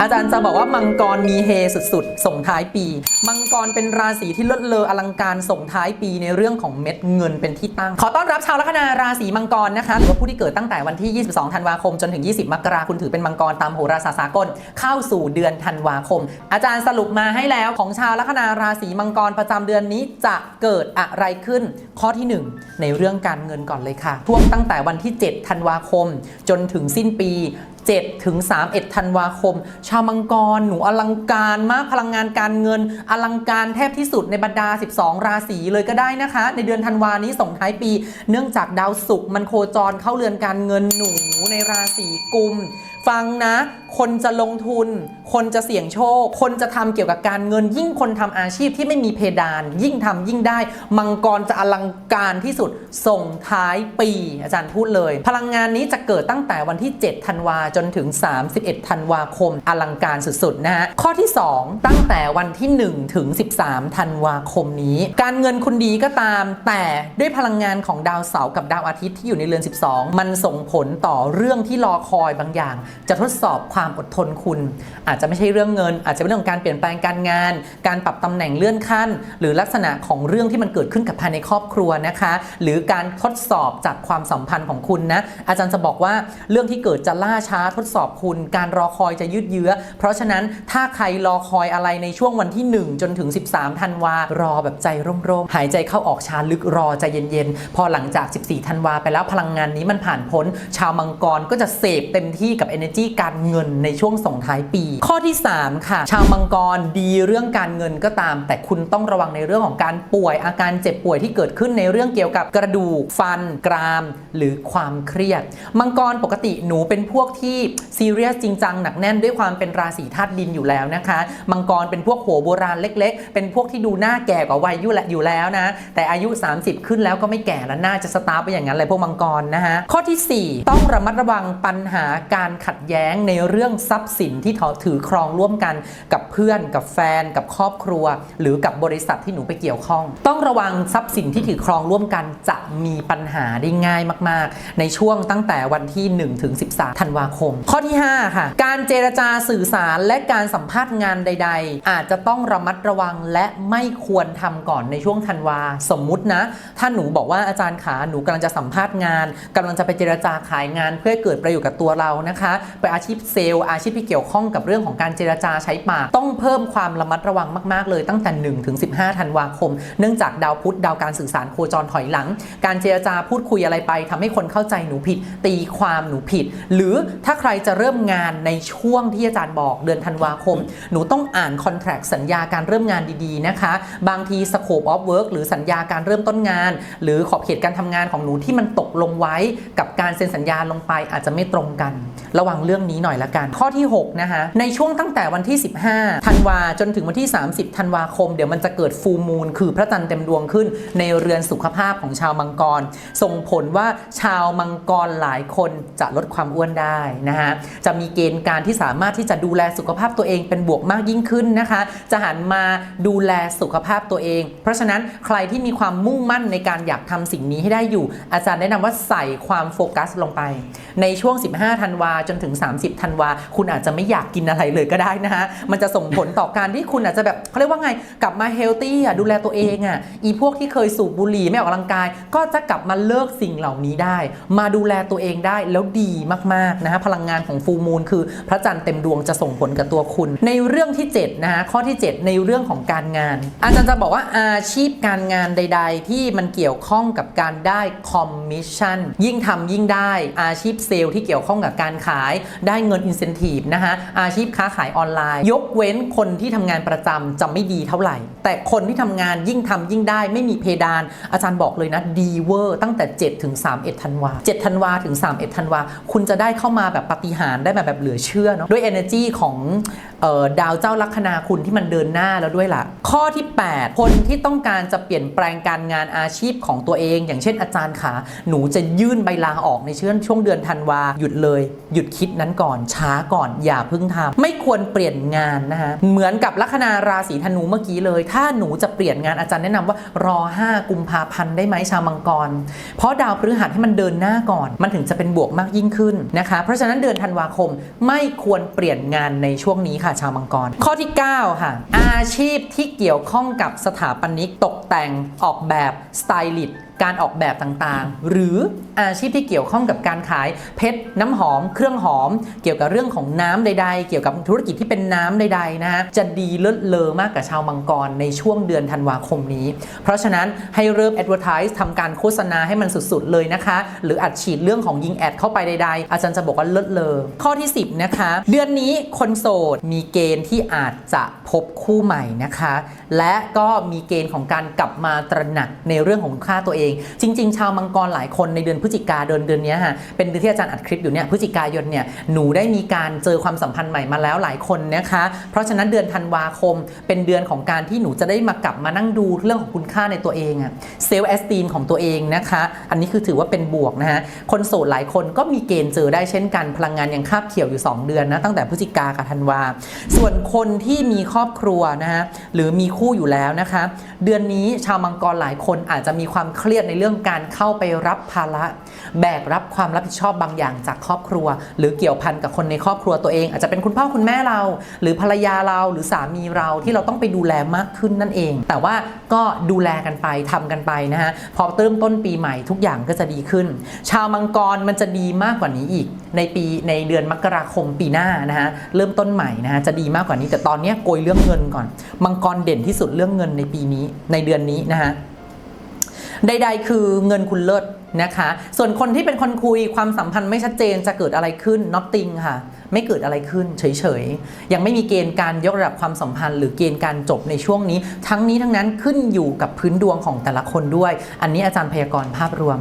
อาจารย์จะบอกว่ามังกรมีเฮสุดๆ ส่งท้ายปี มังกรเป็นราศีที่เลิศเลออลังการส่งท้ายปีในเรื่องของเม็ดเงินเป็นที่ตั้ง ขอต้อนรับชาวลัคนาราศีมังกรนะคะหรือว่าผู้ที่เกิดตั้งแต่วันที่ 22 ธันวาคม จนถึง 20 มกราคมคุณถือเป็นมังกรตามโหราศาสตร์สากลเข้าสู่เดือนธันวาคม อาจารย์สรุปมาให้แล้วของชาวลัคนาราศีมังกรประจำเดือนนี้จะเกิดอะไรขึ้น ข้อที่ 1 ในเรื่องการเงินก่อนเลยค่ะช่วงตั้งแต่วันที่ 7 ธันวาคม จนถึงสิ้นปี 7 ถึง 31 ธันวาคม ชาวมังกร หนูอลังการมากพลังงานการเงิน อลังการแทบที่สุดในบรรดา 12 ราศีเลยก็ได้นะคะ ในเดือนธันวานี้ส่งท้ายปี เนื่องจากดาวศุกร์มันโคจรเข้าเรือนการเงินหนูในราศีกุม ฟังนะ คนจะลงทุน คนจะเสี่ยงโชค คนจะทำเกี่ยวกับการเงิน ยิ่งคนทำอาชีพที่ไม่มีเพดาน ยิ่งทำยิ่งได้ มังกรจะอลังการที่สุดส่งท้ายปี อาจารย์พูดเลย พลังงานนี้จะเกิดตั้งแต่วันที่ 7 ธันวาจนถึง 31 ธันวาคม อลังการสุดๆนะฮะข้อที่ 2 ตั้งแต่วันที่ 1 ถึง 13 ธันวาคมนี้ การเงินคุณดีก็ตาม แต่ด้วยพลังงานของดาวเสาร์กับดาวอาทิตย์ที่อยู่ในเรือน 12 มันส่งผลต่อเรื่องที่รอคอยบางอย่างจะทดสอบความอดทนคุณ อาจจะไม่ใช่เรื่องเงิน อาจจะเป็นเรื่องของการเปลี่ยนแปลงการงาน การปรับตำแหน่งเลื่อนขั้น หรือลักษณะของเรื่องที่มันเกิดขึ้นกับภายในครอบครัวนะคะ หรือการทดสอบจากความสัมพันธ์ของคุณนะอาจารย์จะบอกว่าเรื่องที่เกิดจะล่าช้าทดสอบคุณ การรอคอยจะยืดเยื้อ เพราะฉะนั้นถ้าใครรอคอยอะไรในช่วงวันที่ 1 จนถึง 13ธันวารอแบบใจร่มๆหายใจเข้าออกช้าลึกรอใจเย็นๆพอหลังจาก 14ธันวาไปแล้วพลังงานนี้มันผ่านพ้น ชาวมังกรก็จะเสพเต็มที่กับ energy การเงินในช่วงส่งท้ายปี ข้อที่ 3 ค่ะ ชาวมังกรดีเรื่องการเงินก็ตาม แต่คุณต้องระวังในเรื่องของการป่วยอาการเจ็บป่วยที่เกิดขึ้นในเรื่องเกี่ยวกับกระดูกฟัน กราม หรือความเครียด มังกรปกติหนูเป็นพวกที่ซีเรียสจริงจังหนักแน่นด้วยความเป็นราศีธาตุดินอยู่แล้วนะคะ มังกรเป็นพวกหัวโบราณเล็ก ๆ เป็นพวกที่ดูหน้าแก่กว่าวัยอยู่และอยู่แล้วนะ แต่อายุ 30 ขึ้นแล้วก็ไม่แก่แล้วน่าจะสตาร์ไปอย่างนั้นเลยพวกมังกรนะฮะข้อทีสี่ 4 ต้องระมัดระวังปัญหาการขัดแย้งในเรื่องทรัพย์สินที่ถือครองร่วมกันกับเพื่อน กับแฟน กับครอบครัว หรือกับบริษัทที่หนูไปเกี่ยวข้อง ต้องระวังทรัพย์สินที่ถือครองร่วมกันจะมีปัญหาได้ง่ายมาก ๆ ในช่วงตั้งแต่วันที่1ถึง13 ธันวาคม ข้อที่ 5 ค่ะ การเจรจาสื่อสารและการสัมภาษณ์งานใด ๆ อาจจะต้องระมัดระวังและไม่ควรทำก่อนในช่วงธันวา สมมุตินะ ถ้าหนูบอกว่าอาจารย์ขาหนูกำลังจะสัมภาษณ์งานกำลังจะไปเจรจาขายงานเพื่อเกิดประโยชน์กับตัวเรานะคะไปอาชีพเซลล์อาชีพที่เกี่ยวข้องกับเรื่องของการเจรจาใช้ปาก ต้องเพิ่มความระมัดระวังมากๆเลยตั้งแต่1ถึง15 ธันวาคม เนื่องจากดาวพุธดาวการสื่อสารโคจรถอยหลัง การเจรจาพูดคุยอะไรไปทำให้คนเข้าใจหนูผิด ตีความหนูผิด หรือถ้าใครจะเริ่มงานในช่วงที่อาจารย์บอกเดือนธันวาคม หนูต้องอ่านคอนแท c t สัญญาการเริ่มงานดีๆนะคะ บางที scope of work หรือสัญญาการเริ่มต้นงาน หรือขอบเขตการทำงานของหนูที่มันตกลงไว้กับการเซ็นสัญญาลงไปอาจจะไม่ตรงกันระวังเรื่องนี้หน่อยละกัน ข้อที่ 6 นะคะ ในช่วงตั้งแต่วันที่ 15 ธันวาจนถึงวันที่ 30 ธันวาคม เดี๋ยวมันจะเกิดฟูมูล คือพระจันทร์เต็มดวงขึ้น ในเรือนสุขภาพของชาวมังกร ส่งผลว่าชาวมังกรหลายคนจะลดความอ้วนได้นะคะจะมีเกณฑ์การที่สามารถที่จะดูแลสุขภาพตัวเองเป็นบวกมากยิ่งขึ้นนะคะ จะหันมาดูแลสุขภาพตัวเอง เพราะฉะนั้นใครที่มีความมุ่งมั่นในการอยากทำสิ่งนี้ให้ได้อยู่ อาจารย์แนะนำว่าใส่ความโฟกัสลงไป ในช่วง 15 ธันวาจนถึง 30ธันวาคุณอาจจะไม่อยากกินอะไรเลยก็ได้นะคะมันจะส่งผลต่อการที่คุณอาจจะแบบเขาเรียกว่าไงกลับมาเฮลตี้อะดูแลตัวเองอะอีพวกที่เคยสูบบุหรี่ไม่ออกกำลังกาย ก็จะกลับมาเลิกสิ่งเหล่านี้ได้ มาดูแลตัวเองได้แล้วดีมากๆนะคะพลังงานของฟูมูลคือพระจันทร์เต็มดวงจะส่งผลกับตัวคุณ ในเรื่องที่7นะคะข้อที่ 7 ในเรื่องของการงาน อาจารย์จะบอกว่าอาชีพการงานใด ๆ ที่มันเกี่ยวข้องกับการได้คอมมิชชั่นยิ่งทำยิ่งได้อาชีพเซลล์ที่เกี่ยวข้องกับการขาได้เงินอินเซนティブนะคะ อาชีพค้าขายออนไลน์ ยกเว้นคนที่ทำงานประจำจะไม่ดีเท่าไหร่ แต่คนที่ทำงานยิ่งทำยิ่งได้ ไม่มีเพดาน อาจารย์บอกเลยนะดีเวอร์ตั้งแต่ 7 ถึง 31 ธันวา 7 ธันวาถึง 31 ธันวา คุณจะได้เข้ามาแบบปาฏิหารย์ได้แบบแบบเหลือเชื่อเนาะด้วย energy ของเออดาวเจ้าลัคนาคุณที่มันเดินหน้าแล้วด้วยล่ะ ข้อที่ 8 คนที่ต้องการจะเปลี่ยนแปลงการงานอาชีพของตัวเอง อย่างเช่นอาจารย์ขาหนูจะยื่นใบลาออกในช่วงช่วงเดือนธันวาหยุดเลย หยุด คิดนั้นก่อนช้าก่อนอย่าเพิ่งทำไม่ควรเปลี่ยนงานนะคะเหมือนกับลัคนาราศีธนูเมื่อกี้เลย ถ้าหนูจะเปลี่ยนงานอาจารย์แนะนำว่ารอ 5 กุมภาพันธ์ได้ไหมชาวมังกร เพราะดาวพฤหัสให้มันเดินหน้าก่อน มันถึงจะเป็นบวกมากยิ่งขึ้นนะคะเพราะฉะนั้นเดือนธันวาคมไม่ควรเปลี่ยนงานในช่วงนี้ค่ะชาวมังกร ข้อที่ 9 ค่ะ อาชีพที่เกี่ยวข้องกับสถาปนิกตกแต่งออกแบบสไตลิสต์ การออกแบบต่างๆ หรืออาชีพที่เกี่ยวข้องกับการขายเพชรน้ำหอม เครื่องหอม เกี่ยวกับเรื่องของน้ำใด ๆ เกี่ยวกับธุรกิจที่เป็นน้ำใดๆนะฮะจะดีเลิศเลอมากกับชาวมังกรในช่วงเดือนธันวาคมนี้ เพราะฉะนั้นให้เริ่ม advertise ทำการโฆษณาให้มันสุดๆเลยนะคะ หรืออัดฉีดเรื่องของยิงแอดเข้าไปใดๆ อาจารย์จะบอกว่าเลิศเลอข้อที่ 10 นะคะ เดือนนี้คนโสดมีเกณฑ์ที่อาจจะพบคู่ใหม่นะคะ และก็มีเกณฑ์ของการกลับมาตระหนักในเรื่องของค่าตัวเองจริง ๆ ชาวมังกรหลายคนในเดือนพฤศจิกาเดือนเดือนนี้ฮะเป็นเดือนที่อาจารย์อัดคลิปอยู่เนี่ยพฤศจิกายนเนี่ยหนูได้มีการเจอความสัมพันธ์ใหม่มาแล้วหลายคนนะคะเพราะฉะนั้นเดือนธันวาคม เป็นเดือนของการที่หนูจะได้มากลับมานั่งดูเรื่องของคุณค่าในตัวเองอะเซลล์แอสตีมของตัวเองนะคะ อันนี้คือถือว่าเป็นบวกนะฮะคนโสดหลายคนก็มีเกณฑ์เจอได้เช่นกันพลังงานยังคาบเกี่ยวอยู่ 2 เดือนนะตั้งแต่พฤศจิกากับธันวา ส่วนคนที่มีครอบครัวนะฮะหรือมีคู่อยู่แล้วนะคะ เดือนนี้ชาวมังกรหลายคนอาจจะมีความเครียดรียดในเรื่องการเข้าไปรับภาระ แบกรับความรับผิดชอบบางอย่างจากครอบครัว หรือเกี่ยวพันกับคนในครอบครัวตัวเอง อาจจะเป็นคุณพ่อคุณแม่เรา หรือภรรยาเราหรือสามีเราที่เราต้องไปดูแลมากขึ้นนั่นเอง แต่ว่าก็ดูแลกันไปทำกันไปนะฮะพอเริ่มต้นปีใหม่ทุกอย่างก็จะดีขึ้น ชาวมังกรมันจะดีมากกว่านี้อีก ในปีในเดือนมกราคมปีหน้านะฮะเริ่มต้นใหม่นะฮะจะดีมากกว่านี้แต่ตอนนี้โกยเรื่องเงินก่อน มังกรเด่นที่สุดเรื่องเงินในปีนี้ในเดือนนี้นะฮะ ใด ๆ คือเงินคุณเลิศนะคะ ส่วนคนที่เป็นคนคุยความสัมพันธ์ไม่ชัดเจนจะเกิดอะไรขึ้นน็อตติงค่ะ ไม่เกิดอะไรขึ้นเฉยๆ ยังไม่มีเกณฑ์การยกระดับความสัมพันธ์ หรือเกณฑ์การจบในช่วงนี้ ทั้งนี้ทั้งนั้นขึ้นอยู่กับพื้นดวงของแต่ละคนด้วย อันนี้อาจารย์พยากรณ์ภาพรวม